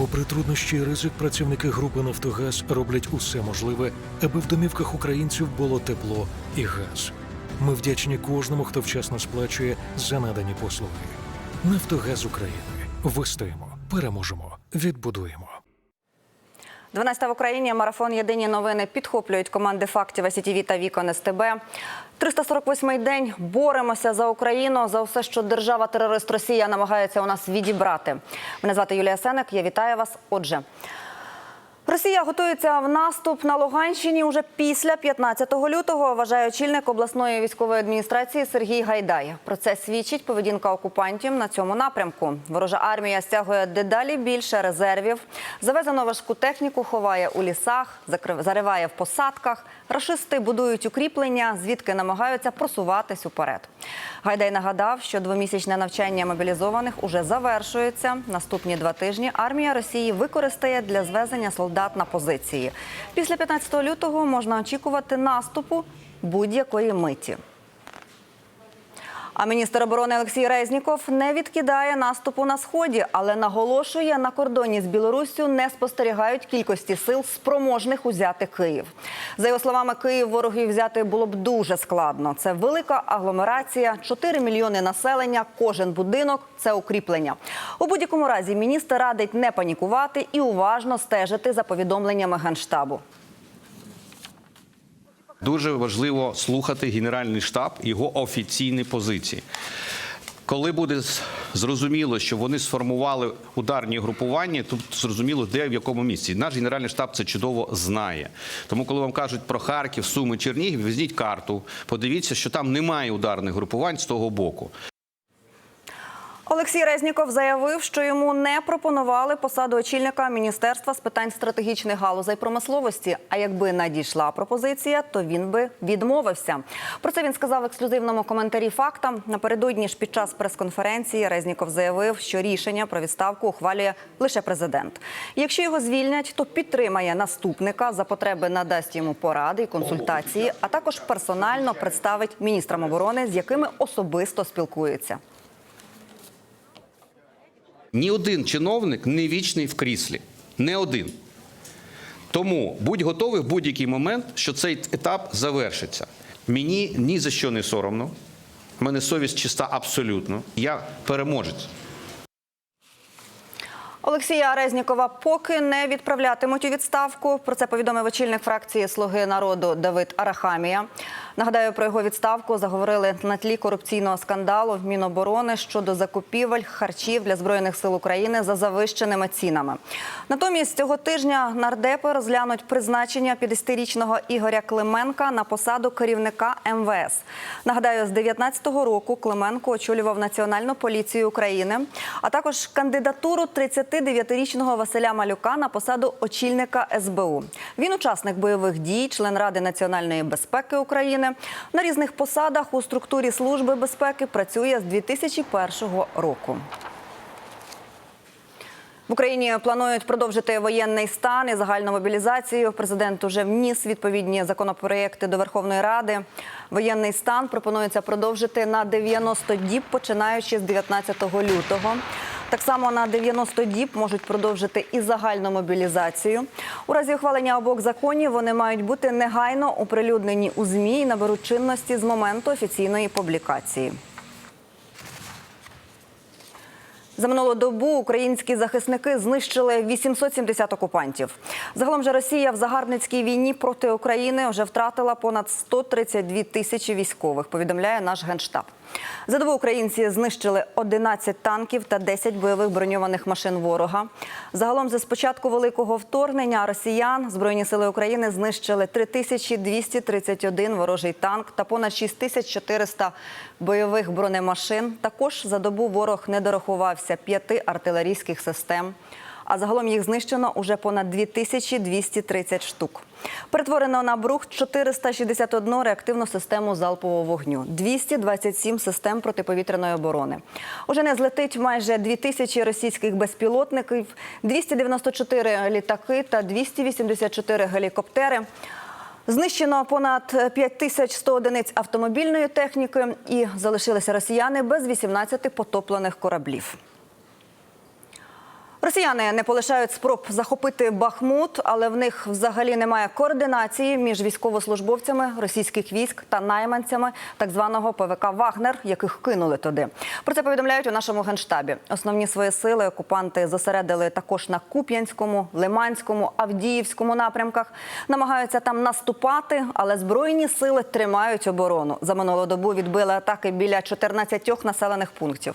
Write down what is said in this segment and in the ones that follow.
Попри труднощі і ризик, працівники групи Нафтогаз роблять усе можливе, аби в домівках українців було тепло і газ. Ми вдячні кожному, хто вчасно сплачує за надані послуги. Нафтогаз України. Вистоїмо, переможемо, відбудуємо. 12 в Україні марафон Єдині новини підхоплюють команди фактів СІТВ та Вікон СТБ. 348-й день боремося за Україну за все, що держава-терорист Росія намагається у нас відібрати. Мене звати Юлія Сенек. Я вітаю вас. Отже. Росія готується в наступ на Луганщині уже після 15 лютого, вважає очільник обласної військової адміністрації Сергій Гайдай. Про це свідчить поведінка окупантів на цьому напрямку. Ворожа армія стягує дедалі більше резервів, завезену важку техніку ховає у лісах, зариває в посадках. Рашисти будують укріплення, звідки намагаються просуватись уперед. Гайдай нагадав, що двомісячне навчання мобілізованих уже завершується. Наступні два тижні армія Росії використає для звезення солдат на позиції. Після 15 лютого можна очікувати наступу будь-якої миті. А міністр оборони Олексій Резніков не відкидає наступу на сході, але наголошує, на кордоні з Білоруссю не спостерігають кількості сил спроможних узяти Київ. За його словами, Київ ворогів взяти було б дуже складно. Це велика агломерація, 4 мільйони населення, кожен будинок це укріплення. У будь-якому разі міністр радить не панікувати і уважно стежити за повідомленнями генштабу. Дуже важливо слухати Генеральний штаб його офіційні позиції. Коли буде зрозуміло, що вони сформували ударні групування, тут зрозуміло, де в якому місці. Наш генеральний штаб це чудово знає. Тому, коли вам кажуть про Харків, Суми, Чернігів, візьміть карту, подивіться, що там немає ударних групувань з того боку. Олексій Резніков заявив, що йому не пропонували посаду очільника міністерства з питань стратегічних галузей промисловості. А якби надійшла пропозиція, то він би відмовився. Про це він сказав в ексклюзивному коментарі фактам. Напередодні ж під час прес-конференції Резніков заявив, що рішення про відставку ухвалює лише президент. Якщо його звільнять, то підтримає наступника за потреби надасть йому поради і консультації, а також персонально представить міністрам оборони, з якими особисто спілкується. Ні один чиновник не вічний в кріслі. Не один. Тому будь готовий в будь-який момент, що цей етап завершиться. Мені ні за що не соромно. У мене совість чиста абсолютно. Я переможець. Олексія Резнікова поки не відправлятимуть у відставку. Про це повідомив очільник фракції Слуги народу Давид Арахамія. Нагадаю, про його відставку заговорили на тлі корупційного скандалу в Міноборони щодо закупівель харчів для збройних сил України за завищеними цінами. Натомість цього тижня нардепи розглянуть призначення 50-річного Ігоря Клименка на посаду керівника МВС. Нагадаю, з 19-го року Клименко очолював Національну поліцію України, а також кандидатуру 39-річного Василя Малюка на посаду очільника СБУ. Він учасник бойових дій, член Ради національної безпеки України. На різних посадах у структурі служби безпеки працює з 2001 року. В Україні планують продовжити воєнний стан і загальну мобілізацію. Президент уже вніс відповідні законопроекти до Верховної Ради. Воєнний стан пропонується продовжити на 90 діб, починаючи з 19 лютого. Так само на 90 діб можуть продовжити і загальну мобілізацію. У разі ухвалення обох законів вони мають бути негайно оприлюднені у ЗМІ і наберуть чинності з моменту офіційної публікації. За минулу добу українські захисники знищили 870 окупантів. Загалом же Росія в загарбницькій війні проти України вже втратила понад 132 тисячі військових. Повідомляє наш генштаб. За добу українці знищили 11 танків та 10 бойових броньованих машин ворога. Загалом, за спочатку великого вторгнення росіян збройні сили України знищили 3231 ворожий танк та понад 6400 бойових бронемашин. Також за добу ворог не дорахувався п'яти артилерійських систем. А загалом їх знищено уже понад 2230 штук. Перетворено на брухт 461 реактивну систему залпового вогню, 227 систем протиповітряної оборони. Уже не злетить майже 2000 російських безпілотників, 294 літаки та 284 гелікоптери. Знищено понад 5100 одиниць автомобільної техніки і залишилися росіяни без 18 потоплених кораблів. Росіяни не полишають спроб захопити Бахмут, але в них взагалі немає координації між військовослужбовцями російських військ та найманцями так званого ПВК Вагнер, яких кинули туди. Про це повідомляють у нашому генштабі. Основні свої сили окупанти зосередили також на Куп'янському, Лиманському, Авдіївському напрямках. Намагаються там наступати, але збройні сили тримають оборону. За минулу добу відбили атаки біля 14 населених пунктів.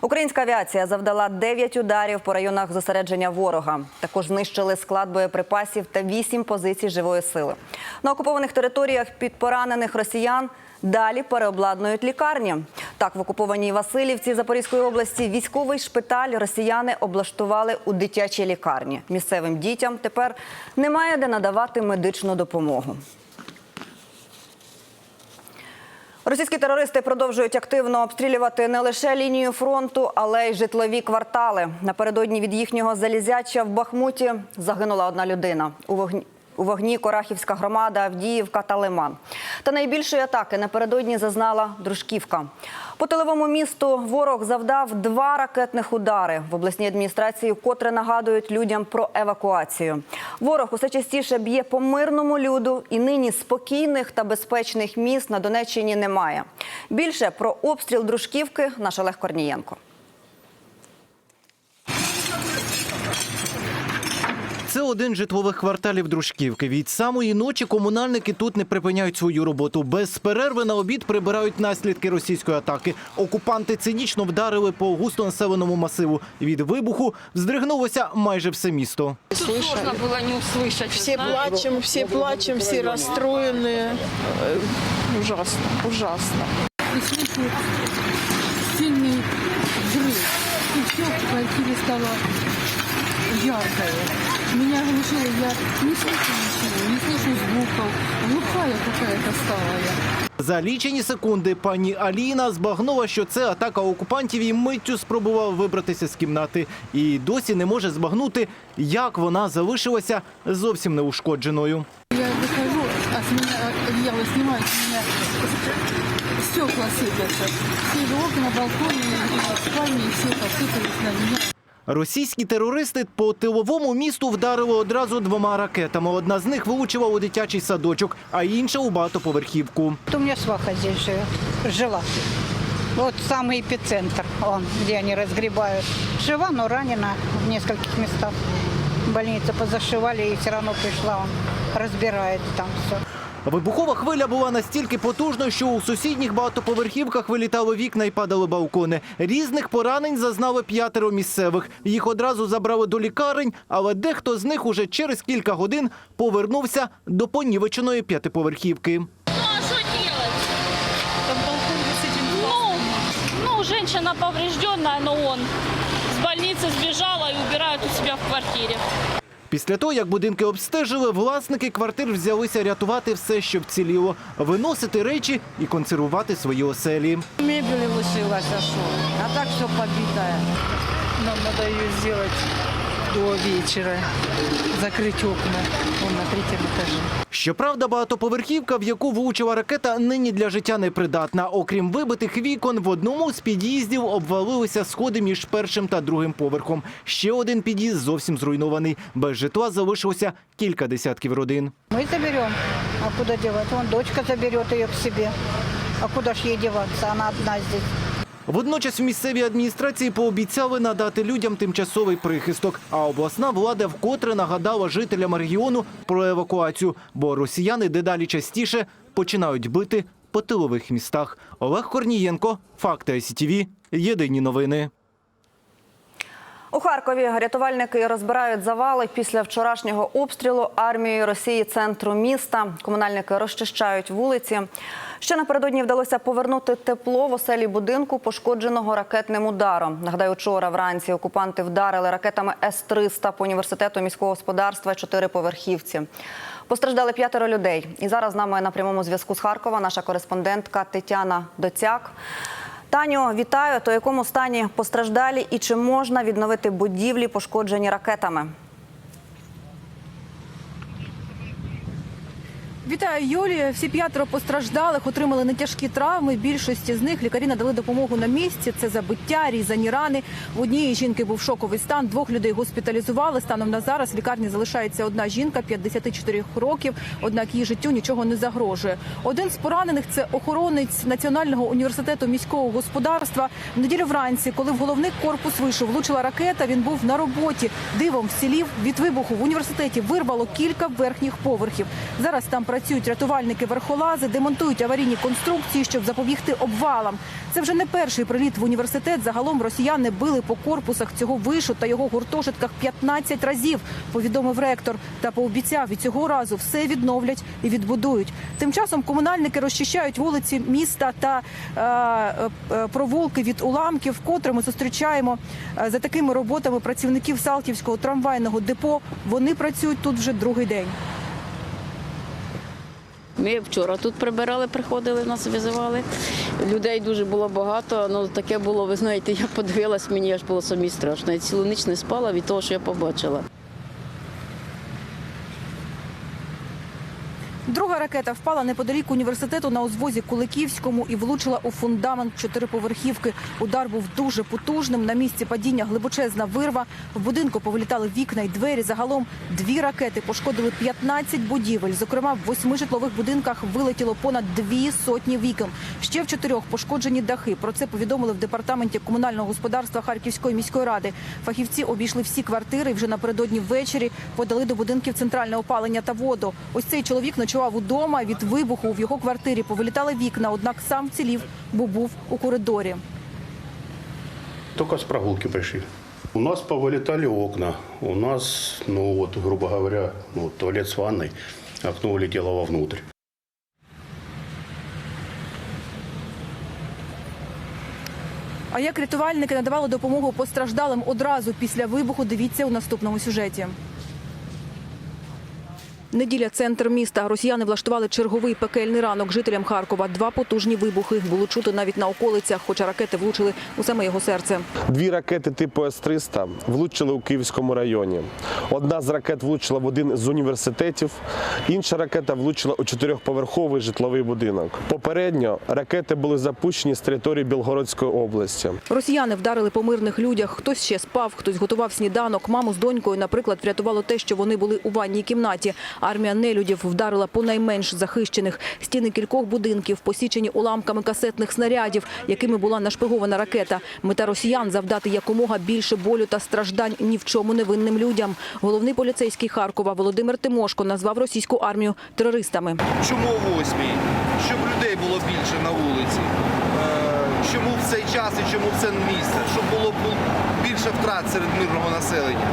Українська авіація завдала 9 ударів по районах зосередження ворога. Також знищили склад боєприпасів та 8 позицій живої сили. На окупованих територіях під поранених росіян далі переобладнують лікарні. Так, в окупованій Васильівці Запорізької області військовий шпиталь росіяни облаштували у дитячій лікарні. Місцевим дітям тепер немає де надавати медичну допомогу. Російські терористи продовжують активно обстрілювати не лише лінію фронту, але й житлові квартали. Напередодні від їхнього залізяча в Бахмуті загинула одна людина. У вогні у вогні Корахівська громада, Авдіївка та Лиман. Та найбільшої атаки напередодні зазнала Дружківка. По тиловому місту ворог завдав два ракетних удари в обласній адміністрації, котре нагадують людям про евакуацію. Ворог усе частіше б'є по мирному люду, і нині спокійних та безпечних міст на Донеччині немає. Більше про обстріл Дружківки наш Олег Корнієнко. Це один з житлових кварталів Дружківки. Від самої ночі комунальники тут не припиняють свою роботу. Без перерви на обід прибирають наслідки російської атаки. Окупанти цинічно вдарили по густонаселеному масиву. Від вибуху вздригнулося майже все місто. Тут сложно было не услышать. Все знаешь. плачем, все плачем, все расстроены. Э, Ужасно, ужасно. И слышу сильный взрыв. И все в квартире стало яркое. Меня оглушило, я не слышу ничего, не слышу звуков. Глухая какая-то стала я. За лічені секунди пані Аліна збагнула, що це атака окупантів і миттю спробувала вибратися з кімнати. І досі не може збагнути, як вона залишилася зовсім неушкодженою. Я выхожу, а с меня одеяло снимают, с меня стекла сыпятся. Все же окна, балконы, и спальни, и все посыпались на меня. Російські терористи по тиловому місту вдарили одразу двома ракетами. Одна з них влучила у дитячий садочок, а інша у багатоповерхівку. У меня сваха живет, жила. Вот самый эпицентр, он, где они разгребают. Жива, но ранена в нескольких местах. В больнице позашивали, и все равно пришла, он там все. Вибухова хвиля була настільки потужною, що у сусідніх багатоповерхівках вилітали вікна і падали балкони. Різних поранень зазнали п'ятеро місцевих. Їх одразу забрали до лікарень, але дехто з них уже через кілька годин повернувся до понівеченої п'ятиповерхівки. Женщина поврежденная, но он с больницы сбежала и убирают у себя в квартире. Після того, як будинки обстежили, власники квартир взялися рятувати все, що вціліло, виносити речі і консервувати свої оселі. Мебель лишилася, що? А так все побитое. Нам треба її сделать до вечера. Закрыть окна. Вон на третьем этаже. Щоправда, багатоповерхівка, в яку влучила ракета, нині для життя непридатна. Окрім вибитих вікон, в одному з під'їздів обвалилися сходи між першим та другим поверхом. Ще один під'їзд зовсім зруйнований. Без житла залишилося кілька десятків родин. Мы заберем. А куда девать? Вон дочка заберет ее к себе. А куда ж ей деваться? Она одна здесь. Водночас в місцевій адміністрації пообіцяли надати людям тимчасовий прихисток. А обласна влада вкотре нагадала жителям регіону про евакуацію, бо росіяни дедалі частіше починають бити по тилових містах. Олег Корнієнко, Факти СІТВ, Єдині новини. У Харкові рятувальники розбирають завали після вчорашнього обстрілу армією Росії центру міста. Комунальники розчищають вулиці. Ще напередодні вдалося повернути тепло в оселі будинку, пошкодженого ракетним ударом. Нагадаю, вчора вранці окупанти вдарили ракетами С-300 по університету міського господарства чотири поверхівці. Постраждали п'ятеро людей. І зараз з нами на прямому зв'язку з Харкова наша кореспондентка Тетяна Доцяк. Таню, вітаю. То якому стані постраждалі і чи можна відновити будівлі, пошкоджені ракетами? Вітаю, Юлія. Всі п'ятеро постраждалих отримали нетяжкі травми. Більшості з них лікарі надали допомогу на місці. Це забиття, різані рани. В однієї жінки був шоковий стан. Двох людей госпіталізували. Станом на зараз в лікарні залишається одна жінка 54 років. Однак її життю нічого не загрожує. Один з поранених це охоронець Національного університету міського господарства. В неділю вранці, коли в головний корпус вийшов, влучила ракета. Він був на роботі. Дивом вцілів від вибуху в університеті вирвало кілька верхніх поверхів. Зараз там працюють рятувальники-верхолази, демонтують аварійні конструкції, щоб запобігти обвалам. Це вже не перший приліт в університет. Загалом росіяни били по корпусах цього вишу та його гуртожитках 15 разів. Повідомив ректор та пообіцяв і цього разу все відновлять і відбудують. Тим часом комунальники розчищають вулиці міста та е, е, провулки від уламків. Вкотре ми зустрічаємо е, за такими роботами працівників Салтівського трамвайного депо. Вони працюють тут вже другий день. Ми вчора тут прибирали, приходили, нас визивали. Людей дуже було багато. Ну таке було, ви знаєте, я подивилась, мені аж було самі страшно. Я цілу ніч не спала від того, що я побачила. Друга ракета впала неподалік університету на узвозі Куликівському і влучила у фундамент чотириповерхівки. Удар був дуже потужним. На місці падіння глибочезна вирва. В будинку повилітали вікна й двері. Загалом дві ракети пошкодили 15 будівель. Зокрема, в восьми житлових будинках вилетіло понад дві сотні вікон. Ще в чотирьох пошкоджені дахи. Про це повідомили в департаменті комунального господарства Харківської міської ради. Фахівці обійшли всі квартири і вже напередодні ввечері подали до будинків центральне опалення та воду. Ось цей чоловік ночував удома. Від вибуху в його квартирі повилітали вікна, однак сам вцілів, бо був у коридорі. Только с прогулки пришли. У нас повылетали окна. У нас, ну вот, грубо говоря, ну, туалет с ванной. Окно улетело вовнутрь. А як рятувальники надавали допомогу постраждалим одразу після вибуху, дивіться у наступному сюжеті. Неділя центр міста. Росіяни влаштували черговий пекельний ранок жителям Харкова. Два потужні вибухи було чути навіть на околицях, хоча ракети влучили у саме його серце. Дві ракети типу С-300 влучили у Київському районі. Одна з ракет влучила в один з університетів, інша ракета влучила у чотирьохповерховий житловий будинок. Попередньо ракети були запущені з території Білгородської області. Росіяни вдарили по мирних людях. Хтось ще спав, хтось готував сніданок. Маму з донькою, наприклад, врятувало те, що вони були у ванній кімнаті. Армія нелюдів вдарила по найменш захищених. Стіни кількох будинків посічені уламками касетних снарядів, якими була нашпигована ракета. Мета росіян завдати якомога більше болю та страждань ні в чому невинним людям. Головний поліцейський Харкова Володимир Тимошко назвав російську армію терористами. Чому восьмій? Щоб людей було більше на вулиці. Е, Чому в цей час і чому в це місце? Щоб було бу- більше втрат серед мирного населення.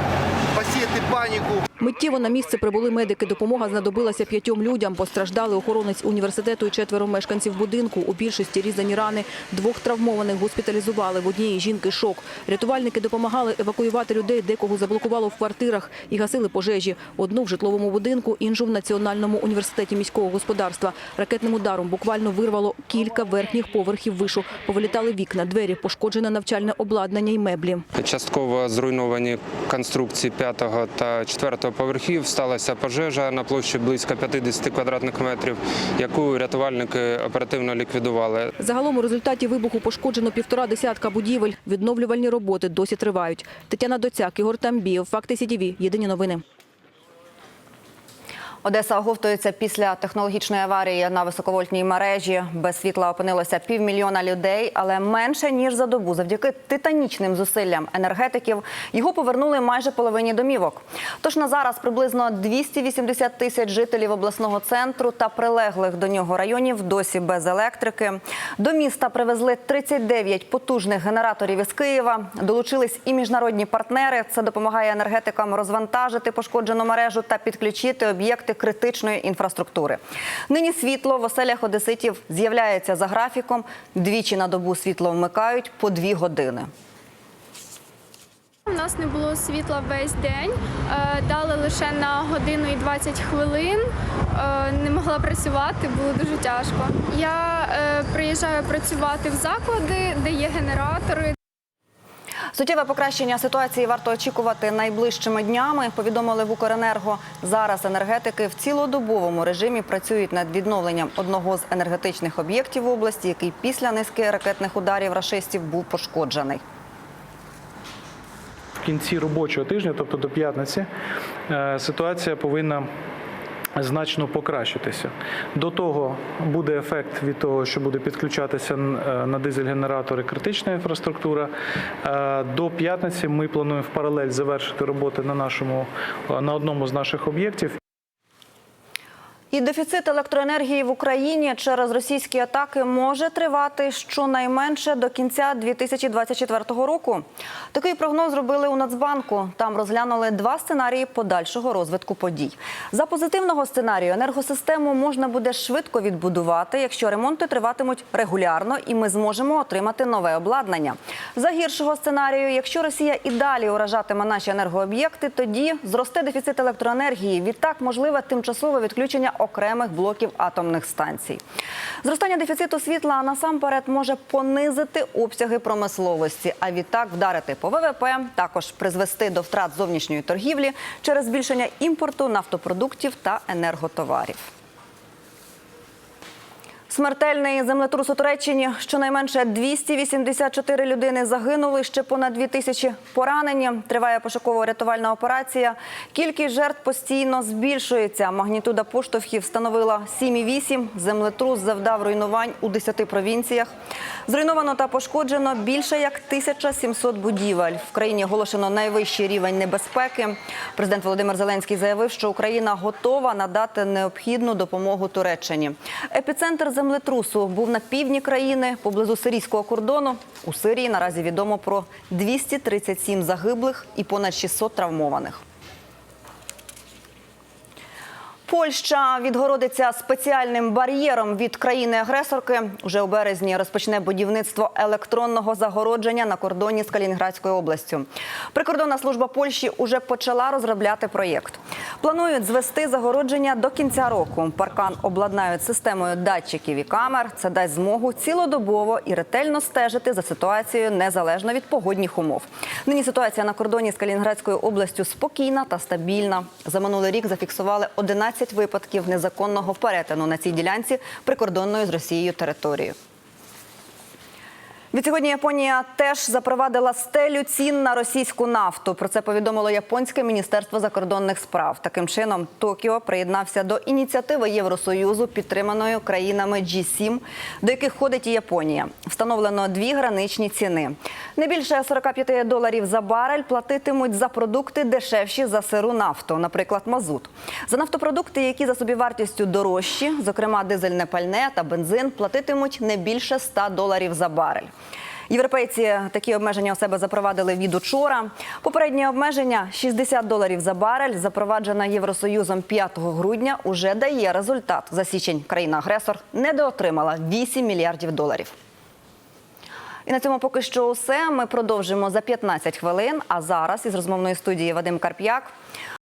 Посіяти паніку. Миттєво на місце прибули медики. Допомога знадобилася п'ятьом людям. Постраждали охоронець університету і четверо мешканців будинку. У більшості різані рани. Двох травмованих госпіталізували. В однієї жінки шок. Рятувальники допомагали евакуювати людей, декого заблокувало в квартирах і гасили пожежі. Одну в житловому будинку, іншу в Національному університеті міського господарства. Ракетним ударом буквально вирвало кілька верхніх поверхів вишу. Повилітали вікна, двері, пошкоджене навчальне обладнання і меблі. Частково зруйновані конструкції 5 та 4 поверхів. Сталася пожежа на площі близько 50 квадратних метрів, яку рятувальники оперативно ліквідували. Загалом у результаті вибуху пошкоджено півтора десятка будівель. Відновлювальні роботи досі тривають. Тетяна Доцяк, Ігор Тамбієв, Факти СІТІВІ. Єдині новини. Одеса оговтується після технологічної аварії на високовольтній мережі. Без світла опинилося півмільйона людей, але менше ніж за добу. Завдяки титанічним зусиллям енергетиків його повернули майже половині домівок. Тож на зараз приблизно 280 тисяч жителів обласного центру та прилеглих до нього районів досі без електрики. До міста привезли 39 потужних генераторів із Києва. Долучились і міжнародні партнери. Це допомагає енергетикам розвантажити пошкоджену мережу та підключити об'єкти критичної інфраструктури. Нині світло в оселях одеситів з'являється за графіком. Двічі на добу світло вмикають по дві години. У нас не було світла весь день, е, дали лише на годину і 20 хвилин. Е, Не могла працювати, було дуже тяжко. Я е, приїжджаю працювати в заклади, де є генератори. Суттєве покращення ситуації варто очікувати найближчими днями. Повідомили в Укренерго. Зараз енергетики в цілодобовому режимі працюють над відновленням одного з енергетичних об'єктів області, який після низки ракетних ударів рашистів був пошкоджений. в кінці робочого тижня, тобто до п'ятниці, е, ситуація повинна значно покращитися. До того буде ефект від того, що буде підключатися е, на дизель-генератори критична інфраструктура. Е, До п'ятниці ми плануємо в паралель завершити роботи на нашому е, на одному з наших об'єктів. І дефіцит електроенергії в Україні через російські атаки може тривати щонайменше до кінця 2024 року. Такий прогноз зробили у Нацбанку. Там розглянули два сценарії подальшого розвитку подій. За позитивного сценарію енергосистему можна буде швидко відбудувати, якщо ремонти триватимуть регулярно, і ми зможемо отримати нове обладнання. За гіршого сценарію, якщо Росія і далі уражатиме наші енергооб'єкти, тоді зросте дефіцит електроенергії. Відтак можливе тимчасове відключення окремих блоків атомних станцій. Зростання дефіциту світла насамперед може понизити обсяги промисловості, а відтак вдарити по ВВП, також призвести до втрат зовнішньої торгівлі через збільшення імпорту нафтопродуктів та енерготоварів. Смертельний землетрус у Туреччині. Щонайменше 284 людини загинули, ще понад 2 тисячі поранені. Триває пошуково-рятувальна операція. Кількість жертв постійно збільшується. Магнітуда поштовхів становила 7,8. Землетрус завдав руйнувань у 10 провінціях. Зруйновано та пошкоджено більше як 1700 будівель. В країні оголошено найвищий рівень небезпеки. Президент Володимир Зеленський заявив, що Україна готова надати необхідну допомогу Туреччині. Епіцентр землетрусу був на півдні країни поблизу сирійського кордону. У Сирії наразі відомо про 237 загиблих і понад 600 травмованих. Польща відгородиться спеціальним бар'єром від країни-агресорки. Уже у березні розпочне будівництво електронного загородження на кордоні з Калінінградською областю. Прикордонна служба Польщі уже почала розробляти проєкт. Планують звести загородження до кінця року. Паркан обладнають системою датчиків і камер. Це дасть змогу цілодобово і ретельно стежити за ситуацією незалежно від погодних умов. Нині ситуація на кордоні з Калінінградською областю спокійна та стабільна. За минулий рік зафіксували 11 випадків незаконного перетину на цій ділянці прикордонною з Росією територією. Відсьогодні Японія теж запровадила стелю цін на російську нафту. Про це повідомило японське міністерство закордонних справ. Таким чином, Токіо приєднався до ініціативи Євросоюзу, підтриманої країнами G7, до яких входить і Японія. Встановлено дві граничні ціни. Не більше 45 доларів за барель платитимуть за продукти дешевші за сиру нафту, наприклад, мазут. За нафтопродукти, які за собівартістю дорожчі, зокрема дизельне пальне та бензин, платитимуть не більше 100 доларів за барель. Європейці такі обмеження у себе запровадили від учора. Попереднє обмеження 60 доларів за барель, запроваджена Євросоюзом 5 грудня, уже дає результат. За січень країна-агресор недоотримала 8 мільярдів доларів. І на цьому поки що усе. Ми продовжимо за 15 хвилин. А зараз із розмовної студії Вадим Карп'як.